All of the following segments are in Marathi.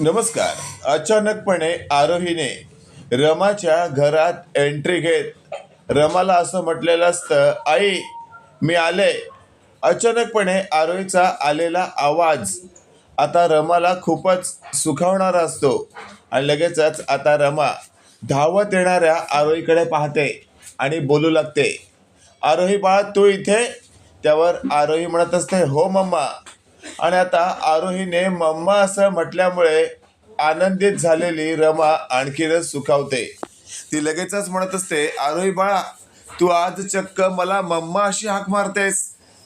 नमस्कार. अचानकपणे आरोहीने रमाच्या घरात एंट्री घेत रमाला असं म्हटलेलं असतं आई मी आले. अचानकपणे आरोहीचा आलेला आवाज आता रमाला खूपच सुखावणारा असतो. आणि लगेचच आता रमा धावत येणाऱ्या आरोहीकडे पाहते आणि बोलू लागते आरोही बाळा तू इथे? त्यावर आरोही म्हणत असते हो मम्मा. आणि आता आरोहीने मम्मा असं म्हटल्यामुळे आनंदित झालेली रमा आणखीनच सुखावते. ती लगेचच म्हणत असते आरोही बाळा तू आज चक्क मला मम्मा अशी हाक मारतेस.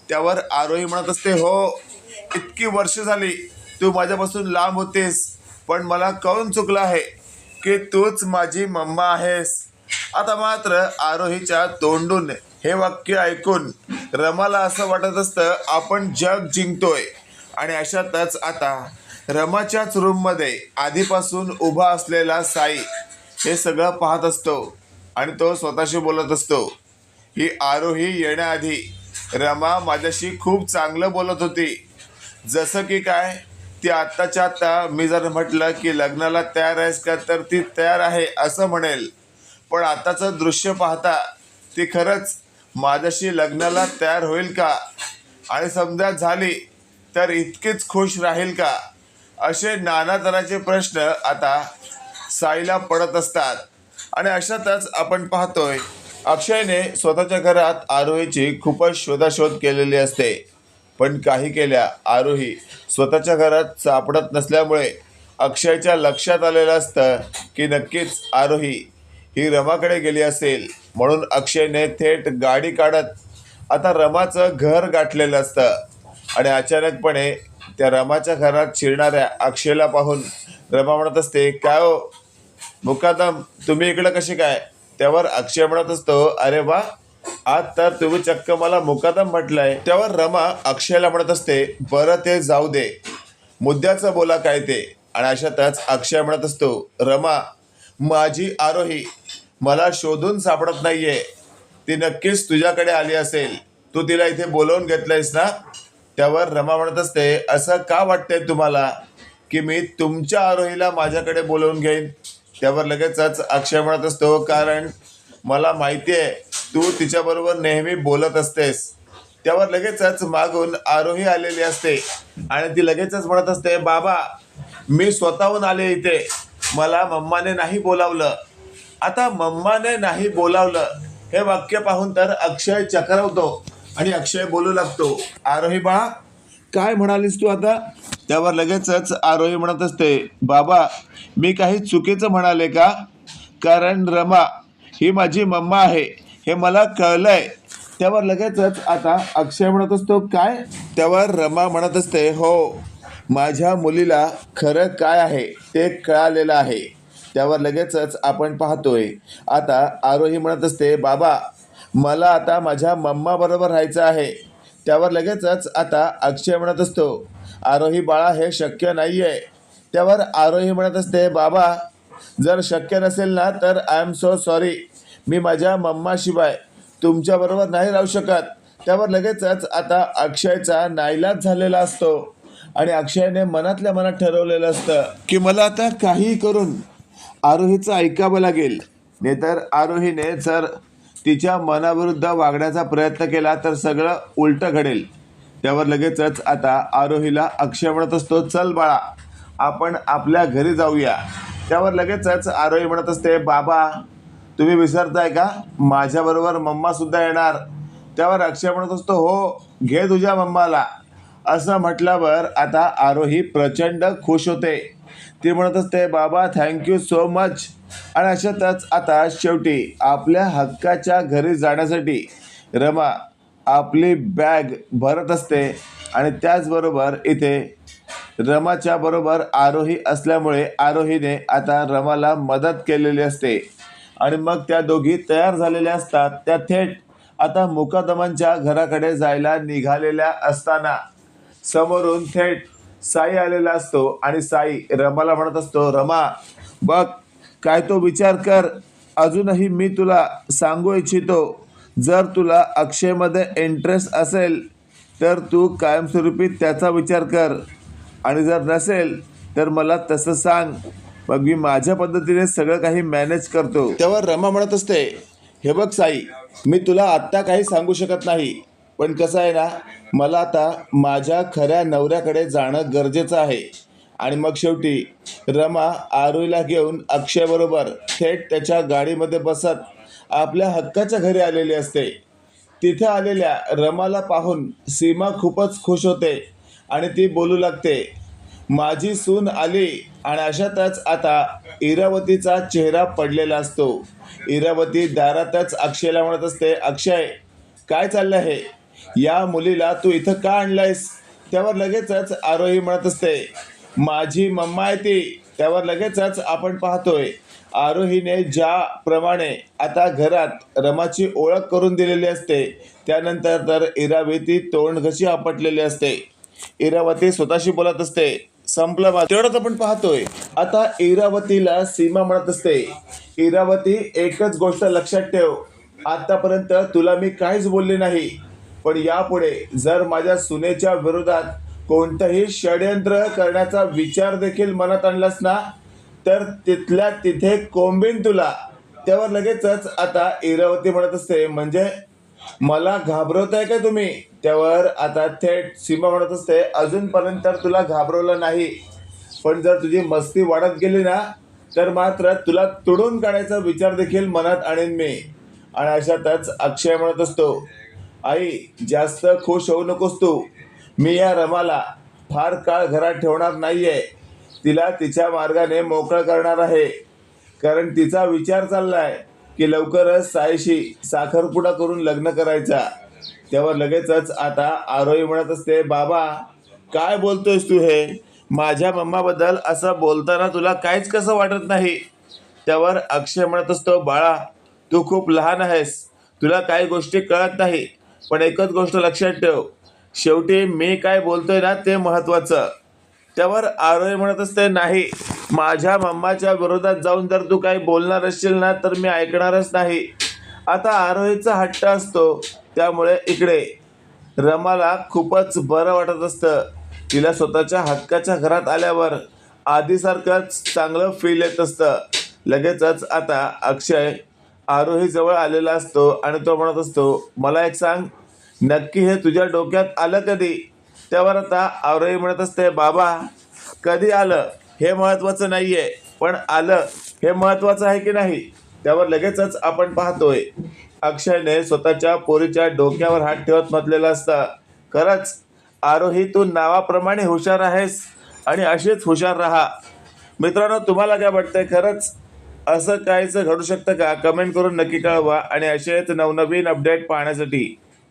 त्यावर आरोही म्हणत असते हो इतकी वर्ष झाली तू माझ्यापासून लांब होतेस पण मला कळून चुकलं आहे की तूच माझी मम्मा आहेस? आता मात्र आरोहीच्या तोंडून हे वाक्य ऐकून रमाला असं वाटत असतं आपण जग जिंकतोय. आणि अशातच आता रमाच्याच रूममध्ये आधीपासून उभा असलेला साई हे सगळं पाहत असतो आणि तो स्वतःशी बोलत असतो ही आरोही येण्याआधी रमा माझ्याशी खूप चांगलं बोलत होती. जसं की काय ती आत्ताच्या आत्ता मी जर म्हटलं की लग्नाला तयार आहेस का तर ती तयार आहे असं म्हणेल. पण आताचं दृश्य पाहता ती खरंच माझ्याशी लग्नाला तयार होईल का? आणि समजा झाली तर इतकेच खुश राहील का? असे नाना तऱ्हाचे प्रश्न आता साईला पडत असतात. आणि अशातच आपण पाहतोय अक्षयने स्वतःच्या घरात आरोहीची खूपच शोधाशोध केलेली असते. पण काही केल्या आरोही स्वतःच्या घरात सापडत नसल्यामुळे अक्षयच्या लक्षात आलेलं असतं की नक्कीच आरोही ही रमाकडे गेली असेल. म्हणून अक्षयने थेट गाडी काढत आता रमाचं घर गाठलेलं असतं. आणि अचानकपणे त्या रमाच्या घरात शिरणाऱ्या अक्षयला पाहून रमा म्हणत असते काय हो? मुकादम तुम्ही इकडं कसे काय? त्यावर अक्षय म्हणत असतो अरे वा आज तर तुम्ही चक्क मला मुकादम म्हटलंय. त्यावर रमा अक्षयला म्हणत असते बरं ते जाऊ दे मुद्द्याचं बोला काय ते. आणि अशातच अक्षय म्हणत असतो रमा माझी आरोही मला शोधून सापडत नाहीये. ती नक्कीच तुझ्याकडे आली असेल. तू तिला इथे बोलवून घेतलंयस ना? त्यावर रमा म्हणत असते असं का वाटतंय तुम्हाला की मी तुमच्या आरोहीला माझ्याकडे बोलवून घेईन? त्यावर लगेचच अक्षय म्हणत असतो कारण मला माहिती आहे तू तिच्याबरोबर नेहमी बोलत असतेस. त्यावर लगेचच मागून आरोही आलेली असते आणि ती लगेचच म्हणत असते बाबा मी स्वतःहून आले इथे. मला मम्माने नाही बोलावलं. आता मम्माने नाही बोलावलं हे वाक्य पाहून तर अक्षय चक्रवतो आणि अक्षय बोलू लागतो. आरोही बाळा काय म्हणालीस तू आता? त्यावर लगेचच आरोही म्हणत असते बाबा मी काही चुकीचं म्हणाले का? कारण रमा ही माझी मम्मा आहे हे मला कळलंय. त्यावर लगेचच आता अक्षय म्हणत असतो काय? त्यावर रमा म्हणत असते हो माझ्या मुलीला खरं काय आहे ते कळालेलं आहे. त्यावर लगेचच आपण पाहतोय. आता आरोही म्हणत असते बाबा मला आता माझ्या मम्माबरोबर राहायचं आहे. त्यावर लगेचच आता अक्षय म्हणत असतो आरोही बाळा हे शक्य नाही आहे त्यावर आरोही म्हणत असते बाबा जर शक्य नसेल ना तर आय एम सो सॉरी मी माझ्या मम्माशिवाय तुमच्याबरोबर नाही राहू शकत. त्यावर लगेचच आता अक्षयचा नाईलाज झालेला असतो आणि अक्षयने मनातल्या मनात ठरवलेलं असतं की मला आता काही करून आरोहीचं ऐकावं लागेल. नाहीतर आरोहीने जर तिच्या मनाविरुद्ध वागण्याचा प्रयत्न केला तर सगळं उलटं घडेल. त्यावर लगेचच आता आरोहीला अक्षय म्हणत असतो चल बाळा आपण आपल्या घरी जाऊया. त्यावर लगेचच आरोही म्हणत असते बाबा तुम्ही विसरताय का? माझ्याबरोबर मम्मासुद्धा येणार. त्यावर अक्षय म्हणत असतो हो घे तुझ्या मम्माला. असं म्हटल्यावर आता आरोही प्रचंड खुश होते. ती म्हणत असते बाबा थँक्यू सो मच आणि अशातच आता शेवटी आपल्या हक्काच्या घरी जाण्यासाठी रमा आपली बॅग भरत असते आणि त्याचबरोबर इथे रमाच्या बरोबर आरोही असल्यामुळे आरोहीने आता रमाला मदत केलेली असते. आणि मग त्या दोघी तयार झालेल्या असतात. त्या थेट आता मुकादमांच्या घराकडे जायला निघालेल्या असताना समोरून थेट साई आलेला असतो आणि साई रमाला म्हणत असतो रमा बघ काय तो विचार कर. अजूनही मी तुला सांगू इच्छितो. जर तुला अक्षयमध्ये इंटरेस्ट असेल तर तू कायमस्वरूपी त्याचा विचार कर. आणि जर नसेल तर मला तसं सांग. मग मी माझ्या पद्धतीने सगळं काही मॅनेज करतो. तेव्हा रमा म्हणत असते हे बघ साई मी तुला आत्ता काही सांगू शकत नाही. पण कसं आहे ना मला आता माझ्या खऱ्या नवऱ्याकडे जाणं गरजेचं आहे. आणि मग शेवटी रमा आरुईला घेऊन अक्षयबरोबर थेट त्याच्या गाडीमध्ये बसत आपल्या हक्काच्या घरी आलेली असते. तिथे आलेल्या रमाला पाहून सीमा खूपच खुश होते आणि ती बोलू लागते माझी सून आली आणि अशातच आता इरावतीचा चेहरा पडलेला असतो. इरावती दारातच अक्षयला म्हणत असते अक्षय काय चाललं आहे या मुलीला तू इथं का आणलायस? त्यावर लगेचच आरोही म्हणत असते. माझी मम्मा आहे ती. त्यावर लगेचच आपण पाहतोय. आरोहीने ज्याप्रमाणे आता घरात रमाची ओळख करून दिलेली असते त्यानंतर तर इरावती तोंड कशी आपटलेली असते. इरावती स्वतःशी बोलत असते. संपलं बा तेवढंच आपण पाहतोय. आता इरावतीला सीमा म्हणत असते. इरावती एकच गोष्ट लक्षात ठेव. आतापर्यंत तुला मी काहीच बोलले नाही. पण यापुढे जर माझ्या सुनेच्या विरोधात कोणतंही षडयंत्र करण्याचा विचार देखील मनात आणलास ना तर तिथल्या तिथे कोंबीन तुला. त्यावर लगेचच आता इरावती म्हणत असते. म्हणजे मला घाबरवताय का तुम्ही? त्यावर आता थेट सीमा म्हणत असते. अजूनपर्यंत तर तुला घाबरवलं नाही. पण जर तुझी मस्ती वाढत गेली ना तर मात्र तुला तुडून काढायचा विचार देखील मनात आणेन मी. आणि अशातच अक्षय म्हणत असतो. आई जास्त खुश होऊ नकोस तू. मी या रमाला फार काळ घरात ठेवणार नाहीये. तिला तिच्या मार्गाने मोकळं करणार आहे. कारण तिचा विचार चाललाय की लवकरच साईशी साखरपुडा करून लग्न करायचा. तेव्हा लगेचच आता आरोही म्हणत असते बाबा काय बोलतोयस तू हे? माझ्या मम्माबद्दल असं बोलताना तुला काहीच कसं वाटत नाही? त्यावर अक्षय म्हणत असतो बाळा तू खूप लहान आहेस. तुला काही गोष्टी कळत नाही. पण एकच गोष्ट लक्षात ठेव. शेवटी मी काय बोलतोय ना ते महत्वाचं. त्यावर आरोही म्हणत असते नाही. माझ्या मम्माच्या विरोधात जाऊन जर तू काही बोलणार असशील ना तर मी ऐकणारच नाही. आता आरोहीचा हट्ट असतो त्यामुळे इकडे. रमाला खूपच बरं वाटत असतं. तिला स्वतःच्या हक्काच्या घरात आल्यावर आधीसारखंच चांगलं फील येत असतं. लगेचच आता अक्षय आरोही जवळ आलेला असतो आणि तो म्हणत असतो मला एक सांग नक्की हे तुझ्या डोक्यात आलं कधी? त्यावर आता आरोही म्हणत असते बाबा कधी आलं? हे महत्त्वाचं नाही आहे पण आलं हे महत्त्वाचं आहे की नाही? त्यावर लगेचच आपण पाहतोय. अक्षयने स्वतःच्या पोरीच्या डोक्यावर हात ठेवत म्हटलेलं असतं खरंच आरोही तू नावाप्रमाणे हुशार आहेस आणि अशीच हुशार राहा. मित्रांनो तुम्हाला काय वाटतंय? खरंच असं काहीचं घडू शकतं का? कमेंट करून नक्की कळवा आणि असेच नवनवीन अपडेट पाहण्यासाठी